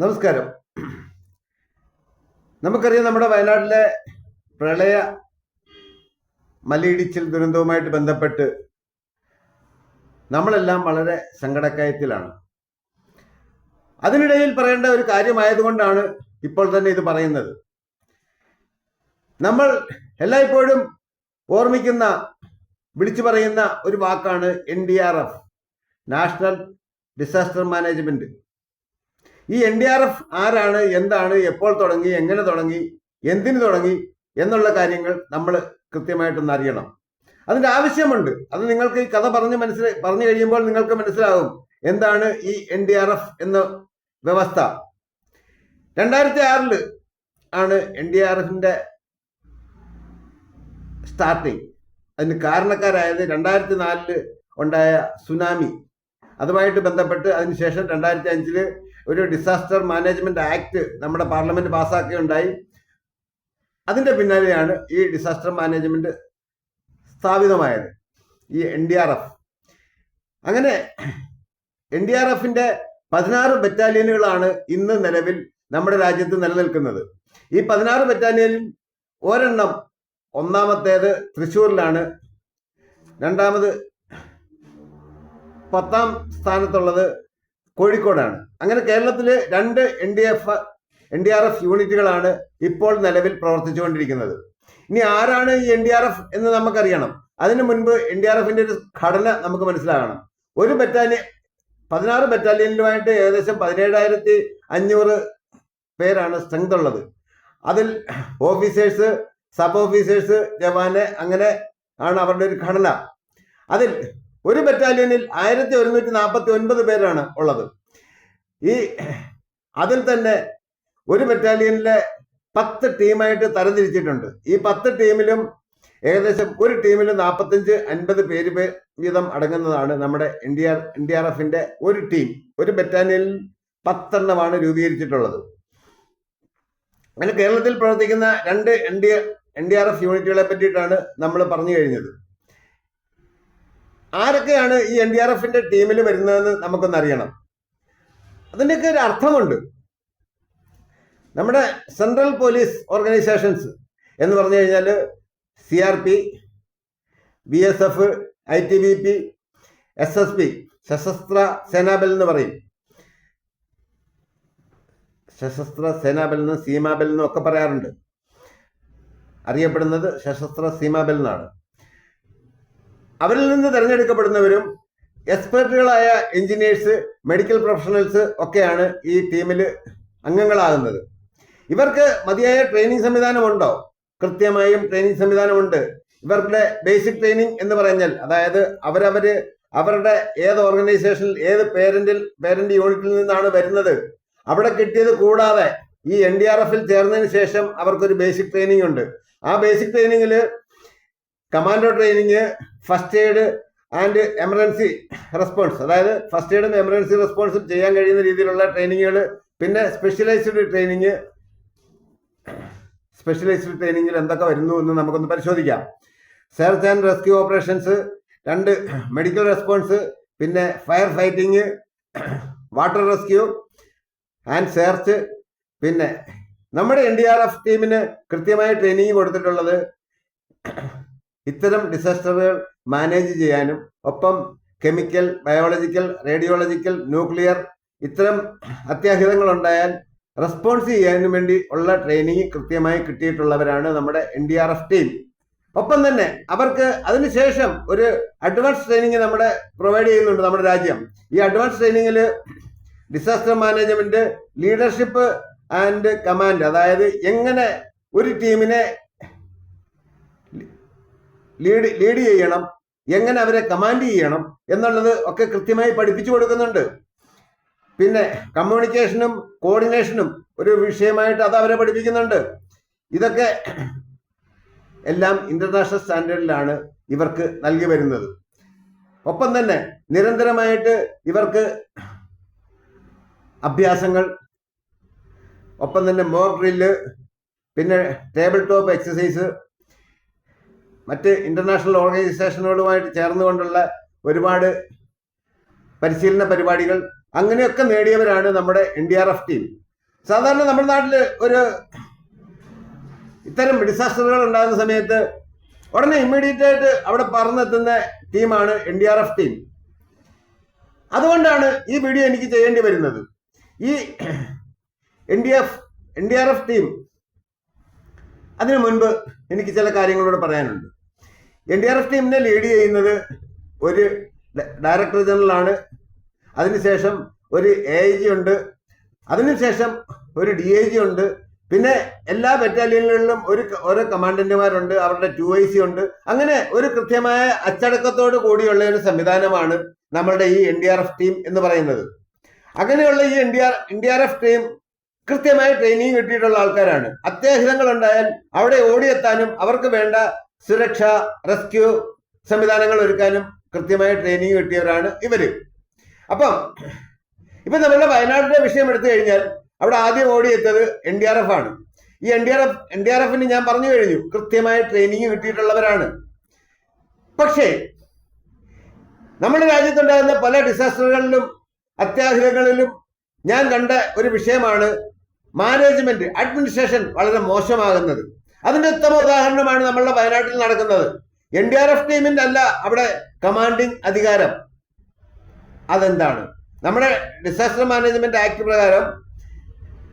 നമസ്കാരം. നമുക്കറിയാം നമ്മുടെ വയനാട്ടിലെ പ്രളയ മലയിടിച്ചിൽ ദുരന്തവുമായിട്ട് ബന്ധപ്പെട്ട് നമ്മളെല്ലാം വളരെ സങ്കടക്കയത്തിലാണ്. അതിനിടയിൽ പറയേണ്ട ഒരു കാര്യമായതുകൊണ്ടാണ് ഇപ്പോൾ തന്നെ ഇത് പറയുന്നത്. നമ്മൾ എല്ലായ്പ്പോഴും ഓർമ്മിക്കുന്ന വിളിച്ചു പറയുന്ന ഒരു വാക്കാണ് N D R F national disaster management ഈ എൻ ഡി ആർ എഫ് ആരാണ് എന്താണ് എപ്പോൾ തുടങ്ങി എങ്ങനെ തുടങ്ങി എന്തിനു തുടങ്ങി എന്നുള്ള കാര്യങ്ങൾ നമ്മൾ കൃത്യമായിട്ടൊന്ന് അറിയണം. അതിന്റെ ആവശ്യമുണ്ട്. അത് നിങ്ങൾക്ക് ഈ കഥ പറഞ്ഞ് മനസ്സിൽ പറഞ്ഞു കഴിയുമ്പോൾ നിങ്ങൾക്ക് മനസ്സിലാകും എന്താണ് ഈ എൻ ഡി ആർ എഫ് എന്ന വ്യവസ്ഥ. രണ്ടായിരത്തി ആറിൽ ആണ് എൻ ഡി ആർ എഫിന്റെ സ്റ്റാർട്ടിങ് അതിന് കാരണക്കാരായത് രണ്ടായിരത്തി നാലിൽ ഉണ്ടായ സുനാമി. അതുമായിട്ട് ബന്ധപ്പെട്ട് അതിനുശേഷം രണ്ടായിരത്തി അഞ്ചിൽ ഒരു ഡിസാസ്റ്റർ മാനേജ്മെന്റ് ആക്ട് നമ്മുടെ പാർലമെന്റ് പാസ്സാക്കുകയുണ്ടായി അതിന്റെ പിന്നാലെയാണ് ഈ ഡിസാസ്റ്റർ മാനേജ്മെന്റ് സ്ഥാപിതമായത്. ഈ എൻ ഡി ആർ എഫ് അങ്ങനെ എൻ ഡി ആർ എഫിന്റെ പതിനാറ് ബറ്റാലിയനുകളാണ് ഇന്ന് നിലവിൽ നമ്മുടെ രാജ്യത്ത് നിലനിൽക്കുന്നത്. ഈ പതിനാറ് ബറ്റാലിയനിൽ ഒരെണ്ണം ഒന്നാമത്തേത് തൃശ്ശൂരിലാണ്. രണ്ടാമത് പത്താം സ്ഥാനത്തുള്ളത് കോഴിക്കോടാണ്. അങ്ങനെ കേരളത്തിലെ രണ്ട് N D F N D R F യൂണിറ്റുകളാണ് ഇപ്പോൾ നിലവിൽ പ്രവർത്തിച്ചുകൊണ്ടിരിക്കുന്നത്. ഇനി ആരാണ് ഈ എൻ ഡി ആർ എഫ് എന്ന് നമുക്കറിയണം. അതിനു മുൻപ് എൻ ഡി ആർ എഫിന്റെ ഒരു ഘടന നമുക്ക് മനസ്സിലാകണം. ഒരു ബറ്റാലിയൻ പതിനാറ് ബറ്റാലിയനിലുമായിട്ട് ഏകദേശം പതിനേഴായിരത്തി അഞ്ഞൂറ് പേരാണ് സ്ട്രെങ്ത് ഉള്ളത്. അതിൽ ഓഫീസേഴ്സ് സബ് ഓഫീസേഴ്സ് ജവാന് അങ്ങനെ ആണ് അവരുടെ ഒരു ഘടന. അതിൽ ഒരു ബറ്റാലിയനിൽ ആയിരത്തി ഒരുന്നൂറ്റി നാൽപ്പത്തി ഒൻപത് പേരാണ് ഉള്ളത്. ഈ അതിൽ തന്നെ ഒരു ബറ്റാലിയനിലെ പത്ത് ടീമായിട്ട് തരംതിരിച്ചിട്ടുണ്ട്. ഈ പത്ത് ടീമിലും ഏകദേശം ഒരു ടീമിൽ നാൽപ്പത്തഞ്ച് അൻപത് പേര് വീതം അടങ്ങുന്നതാണ് നമ്മുടെ N D R N D R എഫിന്റെ ഒരു ടീം ഒരു ബറ്റാലിയനിൽ പത്തെണ്ണമാണ് രൂപീകരിച്ചിട്ടുള്ളത്. അങ്ങനെ കേരളത്തിൽ പ്രവർത്തിക്കുന്ന രണ്ട് N D N D R F യൂണിറ്റുകളെ പറ്റിയിട്ടാണ് നമ്മൾ പറഞ്ഞു കഴിഞ്ഞത്. ആരൊക്കെയാണ് ഈ എൻ ഡി ആർ എഫിന്റെ ടീമിൽ വരുന്നതെന്ന് നമുക്കൊന്ന് അറിയണം. അതിന്റെയൊക്കെ ഒരു അർത്ഥമുണ്ട്. നമ്മുടെ സെൻട്രൽ പോലീസ് ഓർഗനൈസേഷൻസ് എന്ന് പറഞ്ഞു കഴിഞ്ഞാൽ C R P B S F I T B P S S P Sashastra Senabal എന്ന് പറയും. സശസ്ത്ര സേനാബൽ എന്നും സീമാബൽ എന്നും ഒക്കെ പറയാറുണ്ട്. അറിയപ്പെടുന്നത് സശസ്ത്ര സീമാബൽ എന്നാണ് അവരിൽ നിന്ന് തിരഞ്ഞെടുക്കപ്പെടുന്നവരും എക്സ്പെർട്ടുകളായ എഞ്ചിനീയേഴ്സ് മെഡിക്കൽ പ്രൊഫഷണൽസ് ഒക്കെയാണ് ഈ ടീമിൽ അംഗങ്ങളാകുന്നത്. ഇവർക്ക് മതിയായ ട്രെയിനിങ് സംവിധാനമുണ്ടോ? കൃത്യമായും ട്രെയിനിങ് സംവിധാനമുണ്ട്. ഇവരുടെ ബേസിക് ട്രെയിനിങ് എന്ന് പറഞ്ഞാൽ അതായത് അവരവര് അവരുടെ ഏത് ഓർഗനൈസേഷനിൽ ഏത് പേരന്റിൽ പേരന്റ് യൂണിറ്റിൽ നിന്നാണ് വരുന്നത്. അവിടെ കിട്ടിയത് കൂടാതെ ഈ എൻ ഡി ആർ എഫിൽ ചേർന്നതിന് ശേഷം അവർക്കൊരു ബേസിക് ട്രെയിനിങ് ഉണ്ട്. ആ basic ട്രെയിനിങ്ങിൽ commando training first aid and emergency response. അതായത് ഫസ്റ്റ് എയ്ഡും എമർജൻസി റെസ്പോൺസും ചെയ്യാൻ കഴിയുന്ന രീതിയിലുള്ള ട്രെയിനിങ്ങുകൾ പിന്നെ സ്പെഷ്യലൈസ്ഡ് ട്രെയിനിങ്. സ്പെഷ്യലൈസ്ഡ് ട്രെയിനിങ്ങിൽ എന്തൊക്കെ വരുന്നു എന്ന് നമുക്കൊന്ന് പരിശോധിക്കാം. സെർച്ച് ആൻഡ് റെസ്ക്യൂ ഓപ്പറേഷൻസ് രണ്ട് മെഡിക്കൽ റെസ്പോൺസ് പിന്നെ fire fighting water rescue and search. പിന്നെ നമ്മുടെ എൻ ഡി ആർ എഫ് ടീമിന് കൃത്യമായ ട്രെയിനിങ് കൊടുത്തിട്ടുള്ളത് ഇത്തരം ഡിസാസ്റ്ററുകൾ മാനേജ് ചെയ്യാനും ഒപ്പം കെമിക്കൽ ബയോളജിക്കൽ റേഡിയോളജിക്കൽ ന്യൂക്ലിയർ ഇത്തരം അത്യാഹിതങ്ങൾ ഉണ്ടായാൽ റെസ്പോൺസ് ചെയ്യാനും വേണ്ടി ഉള്ള ട്രെയിനിങ് കൃത്യമായി കിട്ടിയിട്ടുള്ളവരാണ് നമ്മുടെ N D R F team ഒപ്പം തന്നെ അവർക്ക് അതിനുശേഷം ഒരു അഡ്വാൻസ് ട്രെയിനിങ് നമ്മുടെ പ്രൊവൈഡ് ചെയ്യുന്നുണ്ട് നമ്മുടെ രാജ്യം. ഈ advance ട്രെയിനിങ്ങിൽ disaster management leadership and command അതായത് എങ്ങനെ ഒരു ടീമിനെ ലീഡ് ലീഡ് ചെയ്യണം എങ്ങനെ അവരെ കമാൻഡ് ചെയ്യണം എന്നുള്ളത് ഒക്കെ കൃത്യമായി പഠിപ്പിച്ചു കൊടുക്കുന്നുണ്ട്. പിന്നെ കമ്മ്യൂണിക്കേഷനും കോർഡിനേഷനും ഒരു വിഷയമായിട്ട് അത് അവരെ പഠിപ്പിക്കുന്നുണ്ട്. ഇതൊക്കെ എല്ലാം ഇന്റർനാഷണൽ സ്റ്റാൻഡേർഡിലാണ് ഇവർക്ക് നൽകി വരുന്നത്. ഒപ്പം തന്നെ നിരന്തരമായിട്ട് ഇവർക്ക് അഭ്യാസങ്ങൾ ഒപ്പം തന്നെ മോക്ക് ഡ്രില്ല് പിന്നെ ടേബിൾ ടോപ്പ് എക്സസൈസ് മറ്റ് ഇന്റർനാഷണൽ ഓർഗനൈസേഷനുകളുമായിട്ട് ചേർന്നുകൊണ്ടുള്ള ഒരുപാട് പരിശീലന പരിപാടികൾ അങ്ങനെയൊക്കെ നേടിയവരാണ് നമ്മുടെ N D R F team സാധാരണ നമ്മുടെ നാട്ടിൽ ഒരു ഇത്തരം ഡിസാസ്റ്ററുകൾ ഉണ്ടാകുന്ന സമയത്ത് ഉടനെ ഇമ്മീഡിയറ്റ് ആയിട്ട് അവിടെ പറന്നെത്തുന്ന ടീമാണ് N D R F team അതുകൊണ്ടാണ് ഈ വീഡിയോ എനിക്ക് ചെയ്യേണ്ടി വരുന്നത്. ഈ N D F N D R F team അതിനു മുൻപ് എനിക്ക് ചില കാര്യങ്ങളോട് പറയാനുണ്ട്. എൻ ഡി ആർ എഫ് ടീമിനെ ലീഡ് ചെയ്യുന്നത് ഒരു ഡയറക്ടർ ജനറൽ ആണ്. അതിനുശേഷം ഒരു എ ഐ ജി ഉണ്ട്. അതിനുശേഷം ഒരു ഡി ഐ ജി ഉണ്ട്. പിന്നെ എല്ലാ ബറ്റാലിയനുകളിലും ഒരു ഓരോ കമാൻഡന്റുമാരുണ്ട് അവരുടെ ടു ഐ സി ഉണ്ട്. അങ്ങനെ ഒരു കൃത്യമായ അച്ചടക്കത്തോട് കൂടിയുള്ള ഒരു സംവിധാനമാണ് നമ്മളുടെ ഈ N D R F team എന്ന് പറയുന്നത്. അങ്ങനെയുള്ള ഈ N D R N D R F team കൃത്യമായ ട്രെയിനിങ് കിട്ടിയിട്ടുള്ള ആൾക്കാരാണ്. അത്യാഹിതങ്ങൾ ഉണ്ടായാൽ അവിടെ ഓടിയെത്താനും അവർക്ക് വേണ്ട സുരക്ഷ റെസ്ക്യൂ സംവിധാനങ്ങൾ ഒരുക്കാനും കൃത്യമായ ട്രെയിനിങ് കിട്ടിയവരാണ് ഇവർ. അപ്പം ഇപ്പൊ നമ്മളുടെ വയനാടിന്റെ വിഷയം എടുത്തു കഴിഞ്ഞാൽ അവിടെ ആദ്യം ഓടിയെത്തത് എൻ ഡി ആർ എഫ് ആണ്. ഈ N D R F N D R എഫിന് ഞാൻ പറഞ്ഞു കഴിഞ്ഞു കൃത്യമായ ട്രെയിനിങ് കിട്ടിയിട്ടുള്ളവരാണ്. പക്ഷേ നമ്മുടെ രാജ്യത്തുണ്ടാകുന്ന പല ഡിസാസ്റ്ററുകളിലും അത്യാഹിതങ്ങളിലും ഞാൻ കണ്ട ഒരു വിഷയമാണ് മാനേജ്മെന്റ് അഡ്മിനിസ്ട്രേഷൻ വളരെ മോശമാകുന്നത്. അതിന്റെ ഉത്തമ ഉദാഹരണമാണ് നമ്മളുടെ വയനാട്ടിൽ നടക്കുന്നത്. എൻ ഡി ആർ എഫ് ടീമിന്റെ അല്ല അവിടെ കമാൻഡിങ് അധികാരം. അതെന്താണ്? നമ്മുടെ ഡിസാസ്റ്റർ മാനേജ്മെന്റ് ആക്ട് പ്രകാരം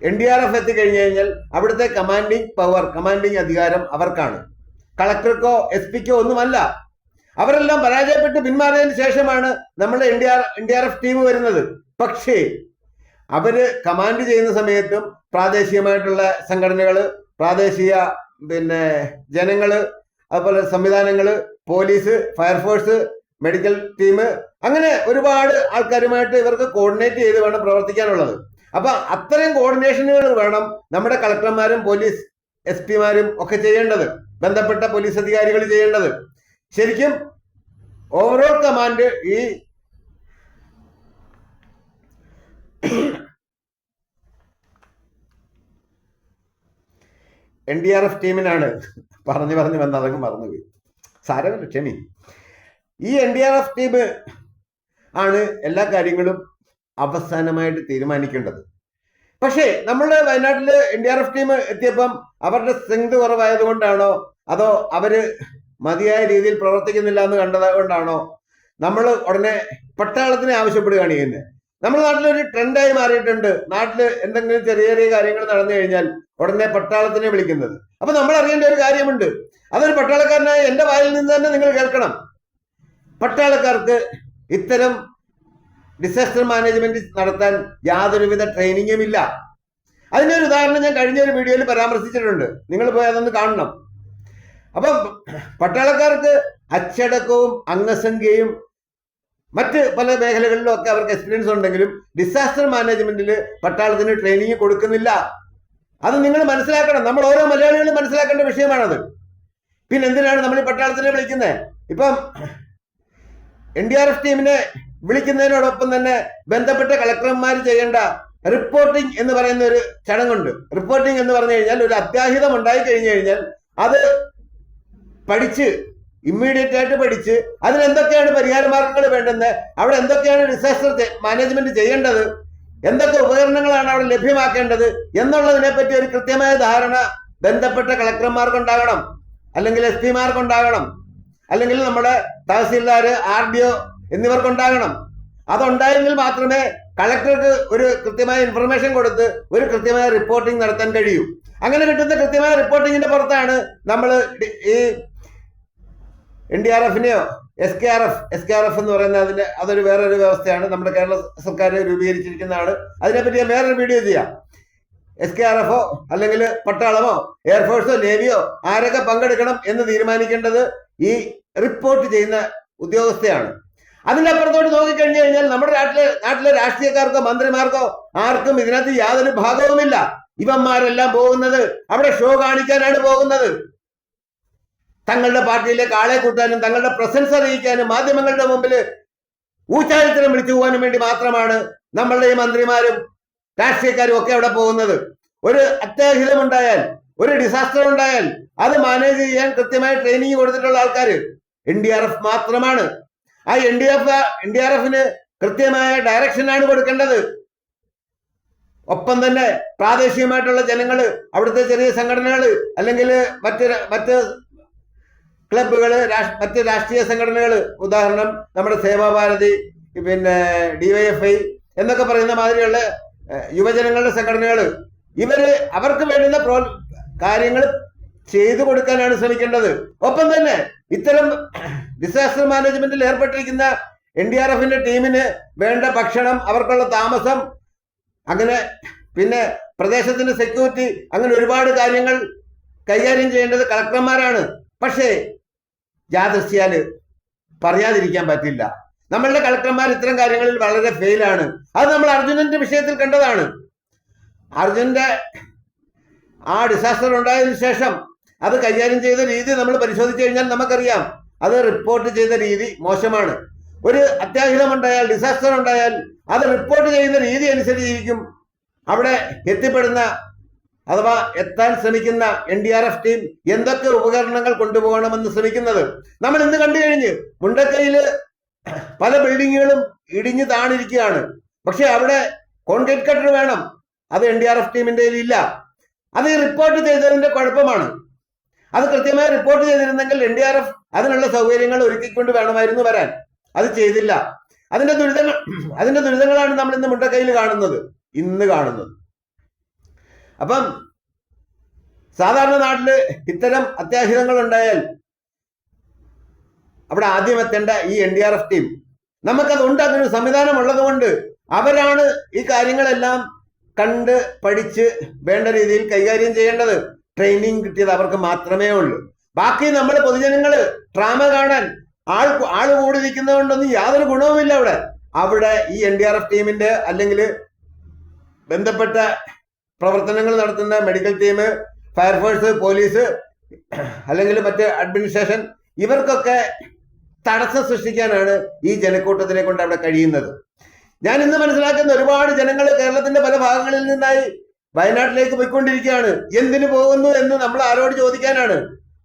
എൻ ഡി ആർ എഫ് എത്തിക്കഴിഞ്ഞു കഴിഞ്ഞാൽ അവിടുത്തെ കമാൻഡിങ് പവർ കമാൻഡിങ് അധികാരം അവർക്കാണ്. കളക്ടർക്കോ എസ് പിക്കോ ഒന്നുമല്ല. അവരെല്ലാം പരാജയപ്പെട്ട് പിന്മാറിയതിന് ശേഷമാണ് നമ്മുടെ N D R N D R F team വരുന്നത്. പക്ഷേ അവർ കമാൻഡ് ചെയ്യുന്ന സമയത്തും പ്രാദേശികമായിട്ടുള്ള സംഘടനകൾ പ്രാദേശിക പിന്നെ ജനങ്ങൾ അതുപോലെ സംവിധാനങ്ങൾ പോലീസ് ഫയർഫോഴ്സ് മെഡിക്കൽ ടീം അങ്ങനെ ഒരുപാട് ആൾക്കാരുമായിട്ട് ഇവർക്ക് കോർഡിനേറ്റ് ചെയ്ത് വേണം പ്രവർത്തിക്കാനുള്ളത്. അപ്പൊ അത്തരം കോർഡിനേഷനുകൾ വേണം നമ്മുടെ കളക്ടർമാരും പോലീസ് എസ് പിമാരും ഒക്കെ ചെയ്യേണ്ടത്. ബന്ധപ്പെട്ട പോലീസ് അധികാരികൾ ചെയ്യേണ്ടത്. ശരിക്കും ഓവറോൾ കമാൻഡ് ഈ എൻ ഡി ആർ എഫ് ടീമിനാണ് പറഞ്ഞു പറഞ്ഞു വന്ന് അതങ്ങ് മറന്നുപോയി. സാരമില്ല ക്ഷമി. ഈ N D R F team ആണ് എല്ലാ കാര്യങ്ങളും അവസാനമായിട്ട് തീരുമാനിക്കേണ്ടത്. പക്ഷേ നമ്മുടെ വയനാട്ടിൽ N D R F team എത്തിയപ്പം അവരുടെ സ്ട്രെങ്ത് കുറവായതുകൊണ്ടാണോ? അതോ അവർ മതിയായ രീതിയിൽ പ്രവർത്തിക്കുന്നില്ല എന്ന് കണ്ടത് കൊണ്ടാണോ? നമ്മൾ ഉടനെ പട്ടാളത്തിനെ ആവശ്യപ്പെടുകയാണ് ചെയ്യുന്നത്. നമ്മുടെ നാട്ടിലൊരു ട്രെൻഡായി മാറിയിട്ടുണ്ട്. നാട്ടിൽ എന്തെങ്കിലും ചെറിയ ചെറിയ കാര്യങ്ങൾ നടന്നു കഴിഞ്ഞാൽ ഉടനെ പട്ടാളത്തിനെ വിളിക്കുന്നത്. അപ്പൊ നമ്മൾ അറിയേണ്ട ഒരു കാര്യമുണ്ട്. അതൊരു പട്ടാളക്കാരനായ എന്റെ വായിൽ നിന്ന് തന്നെ നിങ്ങൾ കേൾക്കണം. പട്ടാളക്കാർക്ക് ഇത്തരം ഡിസാസ്റ്റർ മാനേജ്മെന്റ് നടത്താൻ യാതൊരുവിധ ട്രെയിനിങ്ങും ഇല്ല. അതിന്റെ ഒരു ഉദാഹരണം ഞാൻ കഴിഞ്ഞ ഒരു വീഡിയോയിൽ പരാമർശിച്ചിട്ടുണ്ട്. നിങ്ങൾ പോയി അതൊന്ന് കാണണം. അപ്പം പട്ടാളക്കാർക്ക് അച്ചടക്കവും അംഗസംഖ്യയും മറ്റ് പല മേഖലകളിലും ഒക്കെ അവർക്ക് എക്സ്പീരിയൻസ് ഉണ്ടെങ്കിലും ഡിസാസ്റ്റർ മാനേജ്മെന്റിൽ പട്ടാളത്തിന് ട്രെയിനിങ് കൊടുക്കുന്നില്ല. അത് നിങ്ങൾ മനസ്സിലാക്കണം. നമ്മൾ ഓരോ മലയാളികളും മനസ്സിലാക്കേണ്ട വിഷയമാണത്. പിന്നെ എന്തിനാണ് നമ്മൾ ഈ പട്ടാളത്തിനെ വിളിക്കുന്നത് ഇപ്പം എൻ ഡി ആർ എഫ് ടീമിനെ വിളിക്കുന്നതിനോടൊപ്പം തന്നെ ബന്ധപ്പെട്ട കളക്ടർമാർ ചെയ്യേണ്ട റിപ്പോർട്ടിംഗ് എന്ന് പറയുന്ന ഒരു ചടങ്ങുണ്ട്. റിപ്പോർട്ടിംഗ് എന്ന് പറഞ്ഞു കഴിഞ്ഞാൽ ഒരു അത്യാഹിതം ഉണ്ടായി കഴിഞ്ഞു കഴിഞ്ഞാൽ അത് പഠിച്ച് ഇമ്മീഡിയറ്റ് ആയിട്ട് പഠിച്ച് അതിനെന്തൊക്കെയാണ് പരിഹാര മാർഗങ്ങൾ വേണ്ടത് അവിടെ എന്തൊക്കെയാണ് ഡിസാസ്റ്റർ മാനേജ്മെന്റ് ചെയ്യേണ്ടത് എന്തൊക്കെ ഉപകരണങ്ങളാണ് അവിടെ ലഭ്യമാക്കേണ്ടത് എന്നുള്ളതിനെ പറ്റി ഒരു കൃത്യമായ ധാരണ ബന്ധപ്പെട്ട കളക്ടർമാർക്കുണ്ടാകണം അല്ലെങ്കിൽ എസ് പിമാർക്കുണ്ടാകണം അല്ലെങ്കിൽ നമ്മുടെ തഹസീൽദാർ ആർ ഡി ഒ എന്നിവർക്കുണ്ടാകണം. അതുണ്ടായെങ്കിൽ മാത്രമേ കളക്ടർക്ക് ഒരു കൃത്യമായ ഇൻഫർമേഷൻ കൊടുത്ത് ഒരു കൃത്യമായ റിപ്പോർട്ടിംഗ് നടത്താൻ കഴിയൂ. അങ്ങനെ കിട്ടുന്ന കൃത്യമായ റിപ്പോർട്ടിങ്ങിന്റെ പുറത്താണ് നമ്മൾ ഈ N D R എഫിനെയോ? S K R F? S K R F എന്ന് പറയുന്ന അതിന്റെ അതൊരു വേറൊരു വ്യവസ്ഥയാണ്. നമ്മുടെ കേരള സർക്കാർ രൂപീകരിച്ചിരിക്കുന്നതാണ്. അതിനെപ്പറ്റി ഞാൻ വേറൊരു വീഡിയോ ചെയ്യാം. എസ് കെ ആർ എഫോ അല്ലെങ്കിൽ പട്ടാളമോ എയർഫോഴ്സോ നേവിയോ ആരൊക്കെ പങ്കെടുക്കണം എന്ന് തീരുമാനിക്കേണ്ടത് ഈ റിപ്പോർട്ട് ചെയ്യുന്ന ഉദ്യോഗസ്ഥയാണ്. അതിന്റെ അപ്പുറത്തോട്ട് നോക്കിക്കഴിഞ്ഞു കഴിഞ്ഞാൽ നമ്മുടെ നാട്ടിലെ നാട്ടിലെ രാഷ്ട്രീയക്കാർക്കോ മന്ത്രിമാർക്കോ ആർക്കും ഇതിനകത്ത് യാതൊരു ഭാഗവുമില്ല. ഇവന്മാരെല്ലാം പോകുന്നത് അവിടെ ഷോ കാണിക്കാനാണ് പോകുന്നത്. തങ്ങളുടെ പാർട്ടിയിലേക്ക് ആളെ കൂട്ടാനും തങ്ങളുടെ പ്രസൻസ് അറിയിക്കാനും മാധ്യമങ്ങളുടെ മുമ്പിൽ ഊച്ചാരിത്തരം വിളിച്ചു പോകാനും വേണ്ടി മാത്രമാണ് നമ്മളുടെ ഈ മന്ത്രിമാരും രാഷ്ട്രീയക്കാരും ഒക്കെ അവിടെ പോകുന്നത്. ഒരു അത്യാഹിതം ഉണ്ടായാൽ ഒരു ഡിസാസ്റ്റർ ഉണ്ടായാൽ അത് മാനേജ് ചെയ്യാൻ കൃത്യമായ ട്രെയിനിങ് കൊടുത്തിട്ടുള്ള ആൾക്കാർ എൻ ഡി ആർ എഫ് മാത്രമാണ്. ആ N D F N D R എഫിന് കൃത്യമായ ഡയറക്ഷനാണ് കൊടുക്കേണ്ടത്. ഒപ്പം തന്നെ പ്രാദേശികമായിട്ടുള്ള ജനങ്ങൾ അവിടുത്തെ ചെറിയ സംഘടനകൾ അല്ലെങ്കിൽ മറ്റ് മറ്റ് ക്ലബുകൾ രാഷ്- മറ്റ് രാഷ്ട്രീയ സംഘടനകൾ. ഉദാഹരണം നമ്മുടെ സേവാഭാരതി പിന്നെ ഡിവൈഎഫ്ഐ എന്നൊക്കെ പറയുന്ന മാതിരിയുള്ള യുവജനങ്ങളുടെ സംഘടനകൾ ഇവർ അവർക്ക് വേണ്ടുന്ന പ്രോ കാര്യങ്ങൾ ചെയ്തു കൊടുക്കാനാണ് ശ്രമിക്കേണ്ടത്. ഒപ്പം തന്നെ ഇത്തരം ഡിസാസ്റ്റർ മാനേജ്മെന്റിൽ ഏർപ്പെട്ടിരിക്കുന്ന എൻ ഡി ആർ എഫിന്റെ ടീമിന് വേണ്ട ഭക്ഷണം അവർക്കുള്ള താമസം അങ്ങനെ പിന്നെ പ്രദേശത്തിന്റെ സെക്യൂരിറ്റി അങ്ങനെ ഒരുപാട് കാര്യങ്ങൾ കൈകാര്യം ചെയ്യേണ്ടത് കളക്ടർമാരാണ്. പക്ഷേ യാദൃശ്യാൽ പറയാതിരിക്കാൻ പറ്റില്ല. നമ്മളുടെ കളക്ടർമാർ ഇത്തരം കാര്യങ്ങളിൽ വളരെ ഫെയിലാണ് അത് നമ്മൾ അർജുനന്റെ വിഷയത്തിൽ കണ്ടതാണ്. അർജുനന്റെ ആ ഡിസാസ്റ്റർ ഉണ്ടായതിനു ശേഷം അത് കൈകാര്യം ചെയ്ത രീതി നമ്മൾ പരിശോധിച്ചു കഴിഞ്ഞാൽ നമുക്കറിയാം. അത് റിപ്പോർട്ട് ചെയ്ത രീതി മോശമാണ്. ഒരു അത്യാഹിതം ഉണ്ടായാൽ ഡിസാസ്റ്റർ ഉണ്ടായാൽ അത് റിപ്പോർട്ട് ചെയ്യുന്ന രീതി അനുസരിച്ചിരിക്കും. അവിടെ എത്തിപ്പെടുന്ന അഥവാ എത്താൻ ശ്രമിക്കുന്ന N D R F team എന്തൊക്കെ ഉപകരണങ്ങൾ കൊണ്ടുപോകണമെന്ന് ശ്രമിക്കുന്നത്? നമ്മൾ ഇന്ന് കണ്ടു കഴിഞ്ഞ് മുണ്ടക്കയിൽ പല ബിൽഡിങ്ങുകളും ഇടിഞ്ഞു താണിരിക്കുകയാണ്. പക്ഷെ അവിടെ കോൺക്രീറ്റ് കട്ടർ വേണം. അത് എൻ ഡി ആർ എഫ് ടീമിന്റെ ഇല്ല. അത് ഈ റിപ്പോർട്ട് ചെയ്തതിന്റെ കുഴപ്പമാണ്. അത് കൃത്യമായി റിപ്പോർട്ട് ചെയ്തിരുന്നെങ്കിൽ എൻ ഡി ആർ എഫ് അതിനുള്ള സൗകര്യങ്ങൾ ഒരുക്കിക്കൊണ്ട് വേണമായിരുന്നു വരാൻ. അത് ചെയ്തില്ല. അതിന്റെ ദുരിതങ്ങൾ അതിന്റെ ദുരിതങ്ങളാണ് നമ്മൾ ഇന്ന് മുണ്ടക്കയിൽ കാണുന്നത്. ഇന്ന് കാണുന്നത്. അപ്പം സാധാരണ നാട്ടിൽ ഇത്തരം അത്യാഹിതങ്ങൾ ഉണ്ടായാൽ അവിടെ ആദ്യം എത്തേണ്ട ഈ N D R F team നമുക്കത് ഉണ്ട് അതിനൊരു സംവിധാനം ഉള്ളത് കൊണ്ട് അവരാണ് ഈ കാര്യങ്ങളെല്ലാം കണ്ട് പഠിച്ച് വേണ്ട രീതിയിൽ കൈകാര്യം ചെയ്യേണ്ടത്. ട്രെയിനിങ് കിട്ടിയത് അവർക്ക് മാത്രമേ ഉള്ളൂ. ബാക്കി നമ്മൾ പൊതുജനങ്ങൾ ഡ്രാമ കാണാൻ ആൾ ആൾ കൂടി നിൽക്കുന്നത് കൊണ്ടൊന്നും യാതൊരു ഗുണവുമില്ല അവിടെ. അവിടെ ഈ എൻ ഡി ആർ എഫ് ടീമിന്റെ അല്ലെങ്കിൽ ബന്ധപ്പെട്ട പ്രവർത്തനങ്ങൾ നടത്തുന്ന മെഡിക്കൽ ടീം ഫയർഫോഴ്സ് പോലീസ് അല്ലെങ്കിൽ മറ്റ് അഡ്മിനിസ്ട്രേഷൻ ഇവർക്കൊക്കെ തടസ്സം സൃഷ്ടിക്കാനാണ് ഈ ജനക്കൂട്ടത്തിനെ കൊണ്ട് അവിടെ കഴിയുന്നത്. ഞാൻ ഇന്ന് മനസ്സിലാക്കുന്ന ഒരുപാട് ജനങ്ങൾ കേരളത്തിന്റെ പല ഭാഗങ്ങളിൽ നിന്നായി വയനാട്ടിലേക്ക് പോയിക്കൊണ്ടിരിക്കുകയാണ്. എന്തിനു പോകുന്നു എന്ന് നമ്മൾ ആരോട് ചോദിക്കാനാണ്.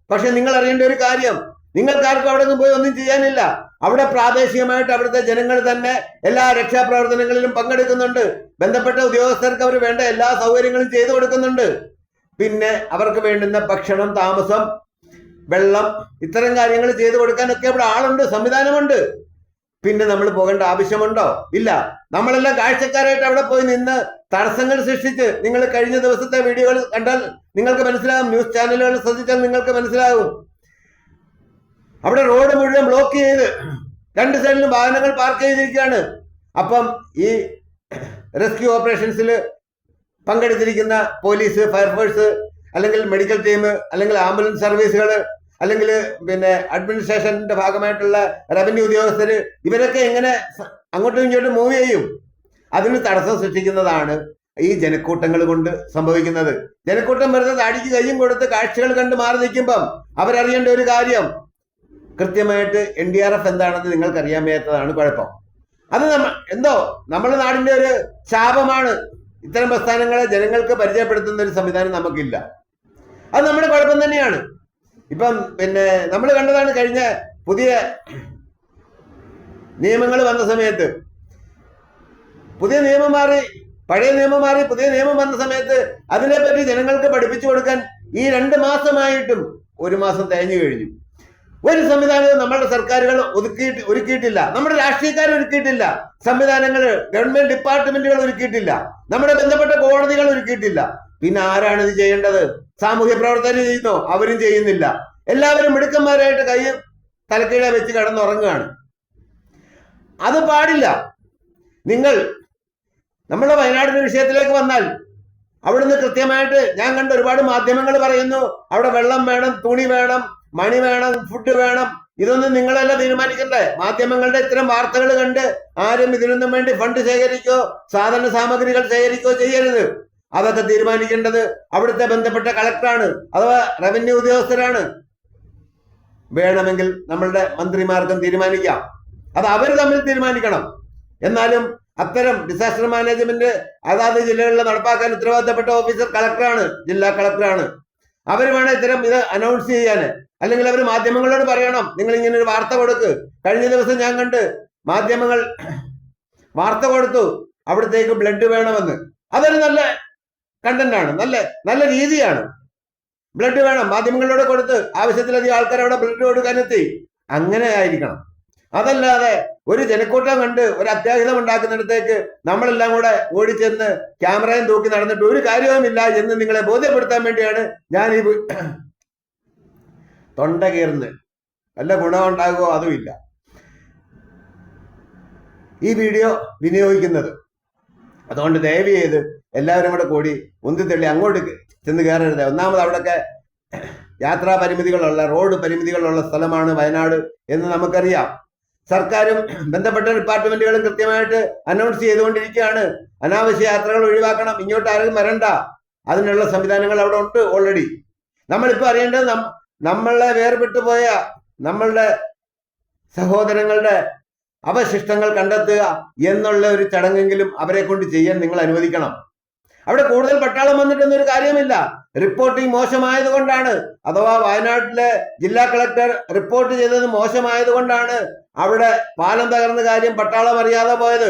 പക്ഷെ നിങ്ങൾ അറിയേണ്ട ഒരു കാര്യം. നിങ്ങൾക്കാർക്കും അവിടെ നിന്ന് പോയി ഒന്നും ചെയ്യാനില്ല. അവിടെ പ്രാദേശികമായിട്ട് അവിടുത്തെ ജനങ്ങൾ തന്നെ എല്ലാ രക്ഷാപ്രവർത്തനങ്ങളിലും പങ്കെടുക്കുന്നുണ്ട്. ബന്ധപ്പെട്ട ഉദ്യോഗസ്ഥർക്ക് അവർ വേണ്ട എല്ലാ സൗകര്യങ്ങളും ചെയ്തു കൊടുക്കുന്നുണ്ട്. പിന്നെ അവർക്ക് വേണ്ടുന്ന ഭക്ഷണം താമസം വെള്ളം ഇത്തരം കാര്യങ്ങൾ ചെയ്തു കൊടുക്കാനൊക്കെ അവിടെ ആളുണ്ട് സംവിധാനമുണ്ട്. പിന്നെ നമ്മൾ പോകേണ്ട ആവശ്യമുണ്ടോ? ഇല്ല. നമ്മളെല്ലാം കാഴ്ചക്കാരായിട്ട് അവിടെ പോയി നിന്ന് തടസ്സങ്ങൾ സൃഷ്ടിച്ച് നിങ്ങൾ കഴിഞ്ഞ ദിവസത്തെ വീഡിയോകൾ കണ്ടാൽ നിങ്ങൾക്ക് മനസ്സിലാകും. ന്യൂസ് ചാനലുകൾ ശ്രദ്ധിച്ചാൽ നിങ്ങൾക്ക് മനസ്സിലാകും. അവിടെ റോഡ് മുഴുവൻ ബ്ലോക്ക് ചെയ്ത് രണ്ട് സൈഡിലും വാഹനങ്ങൾ പാർക്ക് ചെയ്തിരിക്കുകയാണ്. അപ്പം ഈ റെസ്ക്യൂ ഓപ്പറേഷൻസിൽ പങ്കെടുത്തിരിക്കുന്ന പോലീസ് ഫയർഫോഴ്സ് അല്ലെങ്കിൽ മെഡിക്കൽ ടീം അല്ലെങ്കിൽ ആംബുലൻസ് സർവീസുകൾ അല്ലെങ്കിൽ പിന്നെ അഡ്മിനിസ്ട്രേഷന്റെ ഭാഗമായിട്ടുള്ള റവന്യൂ ഉദ്യോഗസ്ഥർ ഇവരൊക്കെ എങ്ങനെ അങ്ങോട്ടും ഇങ്ങോട്ടും മൂവ് ചെയ്യും? അതിന് തടസ്സം സൃഷ്ടിക്കുന്നതാണ് ഈ ജനക്കൂട്ടങ്ങൾ കൊണ്ട് സംഭവിക്കുന്നത്. ജനക്കൂട്ടം വെറുതെ താടിക്ക് കയ്യും കൊടുത്ത് കാഴ്ചകൾ കണ്ട് മാറി നിൽക്കുമ്പം അവരറിയേണ്ട ഒരു കാര്യം കൃത്യമായിട്ട് എൻ ഡി ആർ എഫ് എന്താണെന്ന് നിങ്ങൾക്ക് അറിയാൻ വയ്യാത്തതാണ് കുഴപ്പം. അത് നമ്മ എന്തോ നമ്മുടെ നാടിന്റെ ഒരു ശാപമാണ്. ഇത്തരം പ്രസ്ഥാനങ്ങളെ ജനങ്ങൾക്ക് പരിചയപ്പെടുത്തുന്ന ഒരു സംവിധാനം നമുക്കില്ല. അത് നമ്മുടെ കുഴപ്പം തന്നെയാണ്. ഇപ്പം പിന്നെ നമ്മൾ കണ്ടതാണ് കഴിഞ്ഞ പുതിയ നിയമങ്ങൾ വന്ന സമയത്ത്. പുതിയ നിയമം മാറി പഴയ നിയമം മാറി പുതിയ നിയമം വന്ന സമയത്ത് അതിനെപ്പറ്റി ജനങ്ങൾക്ക് പഠിപ്പിച്ചു കൊടുക്കാൻ ഈ രണ്ട് മാസമായിട്ടും ഒരു മാസം തേഞ്ഞു കഴിഞ്ഞു. ഒരു സംവിധാനവും നമ്മുടെ സർക്കാരുകൾ ഒതുക്കിയിട്ട് ഒരുക്കിയിട്ടില്ല. നമ്മുടെ രാഷ്ട്രീയക്കാർ ഒരുക്കിയിട്ടില്ല. സംവിധാനങ്ങൾ ഗവൺമെന്റ് ഡിപ്പാർട്ട്മെന്റുകൾ ഒരുക്കിയിട്ടില്ല. നമ്മുടെ ബന്ധപ്പെട്ട കോടതികൾ ഒരുക്കിയിട്ടില്ല. പിന്നെ ആരാണ് ഇത് ചെയ്യേണ്ടത്? സാമൂഹ്യ പ്രവർത്തനം ചെയ്യുന്നോ? അവരും ചെയ്യുന്നില്ല. എല്ലാവരും മിടുക്കന്മാരായിട്ട് കൈ തലക്കീഴ വെച്ച് കിടന്നുറങ്ങുകയാണ്. അത് പാടില്ല. നിങ്ങൾ നമ്മുടെ വയനാടിന്റെ വിഷയത്തിലേക്ക് വന്നാൽ അവിടുന്ന് കൃത്യമായിട്ട് ഞാൻ കണ്ട ഒരുപാട് മാധ്യമങ്ങൾ പറയുന്നു. അവിടെ വെള്ളം വേണം തുണി വേണം മണി വേണം ഫുഡ് വേണം ഇതൊന്നും നിങ്ങളല്ല തീരുമാനിക്കണ്ടേ? മാധ്യമങ്ങളുടെ ഇത്തരം വാർത്തകൾ കണ്ട് ആരും ഇതിനൊന്നും വേണ്ടി ഫണ്ട് ശേഖരിക്കോ സാധന സാമഗ്രികൾ ശേഖരിക്കോ ചെയ്യരുത്. അതൊക്കെ തീരുമാനിക്കേണ്ടത് അവിടുത്തെ ബന്ധപ്പെട്ട കളക്ടറാണ് അഥവാ റവന്യൂ ഉദ്യോഗസ്ഥരാണ്. വേണമെങ്കിൽ നമ്മളുടെ മന്ത്രിമാർക്കും തീരുമാനിക്കാം. അത് അവർ തമ്മിൽ തീരുമാനിക്കണം. എന്നാലും അത്തരം ഡിസാസ്റ്റർ മാനേജ്മെന്റ് അതാത് ജില്ലകളിൽ നടപ്പാക്കാൻ ഉത്തരവാദിത്തപ്പെട്ട ഓഫീസർ കളക്ടറാണ് ജില്ലാ കളക്ടറാണ്. അവർ വേണം ഇത്തരം ഇത് അനൗൺസ് ചെയ്യാൻ അല്ലെങ്കിൽ അവർ മാധ്യമങ്ങളോട് പറയണം നിങ്ങൾ ഇങ്ങനെ ഒരു വാർത്ത കൊടുക്ക്. കഴിഞ്ഞ ദിവസം ഞാൻ കണ്ട് മാധ്യമങ്ങൾ വാർത്ത കൊടുത്തു അവിടത്തേക്ക് ബ്ലഡ് വേണമെന്ന്. അതൊരു നല്ല കണ്ടന്റ് ആണ് നല്ല നല്ല രീതിയാണ്. ബ്ലഡ് വേണം മാധ്യമങ്ങളിലൂടെ കൊടുത്ത് ആവശ്യത്തിലധികം ആൾക്കാർ അവിടെ ബ്ലഡ് കൊടുക്കാനെത്തി. അങ്ങനെ ആയിരിക്കണം. അതല്ലാതെ ഒരു ജനക്കൂട്ടം കണ്ട് ഒരു അത്യാഹിതം ഉണ്ടാക്കുന്നിടത്തേക്ക് നമ്മളെല്ലാം കൂടെ ഓടിച്ചെന്ന് ക്യാമറയും തൂക്കി നടന്നിട്ട് ഒരു കാര്യവുമില്ല എന്ന് നിങ്ങളെ ബോധ്യപ്പെടുത്താൻ വേണ്ടിയാണ് ഞാൻ ഈ തൊണ്ട കീർന്ന് വല്ല ഗുണമുണ്ടാകുമോ അതുമില്ല ഈ വീഡിയോ വിനിയോഗിക്കുന്നത്. അതുകൊണ്ട് ദയവ് ചെയ്ത് എല്ലാവരും കൂടെ കൂടി ഉന്തിത്തള്ളി അങ്ങോട്ട് ചെന്ന് കയറരുത്. ഒന്നാമത് അവിടെയൊക്കെ യാത്രാ പരിമിതികളുള്ള റോഡ് പരിമിതികളുള്ള സ്ഥലമാണ് വയനാട് എന്ന് നമുക്കറിയാം. സർക്കാരും ബന്ധപ്പെട്ട ഡിപ്പാർട്ട്മെന്റുകളും കൃത്യമായിട്ട് അനൗൺസ് ചെയ്തുകൊണ്ടിരിക്കുകയാണ്. അനാവശ്യ യാത്രകൾ ഒഴിവാക്കണം. ഇങ്ങോട്ട് ആരും വരണ്ട. അതിനുള്ള സംവിധാനങ്ങൾ അവിടെ ഉണ്ട് ഓൾറെഡി നമ്മളിപ്പോൾ അറിയേണ്ടത് നമ്മളെ വേർപെട്ടു പോയ നമ്മളുടെ സഹോദരങ്ങളുടെ അവശിഷ്ടങ്ങൾ കണ്ടെത്തുക എന്നുള്ള ഒരു ചടങ്ങെങ്കിലും അവരെ കൊണ്ട് ചെയ്യാൻ നിങ്ങൾ അനുവദിക്കണം. അവിടെ കൂടുതൽ പട്ടാളം വന്നിട്ടൊന്നും ഒരു കാര്യമില്ല റിപ്പോർട്ടിംഗ് മോശമായത് കൊണ്ടാണ്. അഥവാ വയനാട്ടിലെ ജില്ലാ കളക്ടർ റിപ്പോർട്ട് ചെയ്തത് മോശമായത് കൊണ്ടാണ് അവിടെ പാലം തകർന്ന കാര്യം പട്ടാളം അറിയാതെ പോയത്.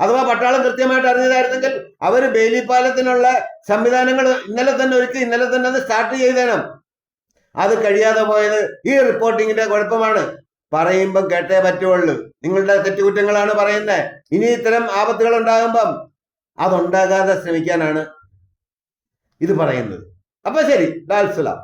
അഥവാ പട്ടാളം കൃത്യമായിട്ട് അറിഞ്ഞതായിരുന്നെങ്കിൽ അവർ ബെയിലി പാലത്തിനുള്ള സംവിധാനങ്ങൾ ഇന്നലെ തന്നെ ഒരുക്കി ഇന്നലെ തന്നെ അത് സ്റ്റാർട്ട് ചെയ്തേണം അത് കഴിയാതെ പോയത് ഈ റിപ്പോർട്ടിങ്ങിന്റെ കുഴപ്പമാണ്. പറയുമ്പം കേട്ടേ പറ്റുള്ളൂ. നിങ്ങളുടെ തെറ്റുകുറ്റങ്ങളാണ് പറയുന്നത് ഇനി ഇത്തരം ആപത്തുകൾ ഉണ്ടാകുമ്പം അതുണ്ടാകാതെ ശ്രമിക്കാനാണ് ഇത് പറയുന്നത്. അപ്പൊ ശരി ലാൽസലാം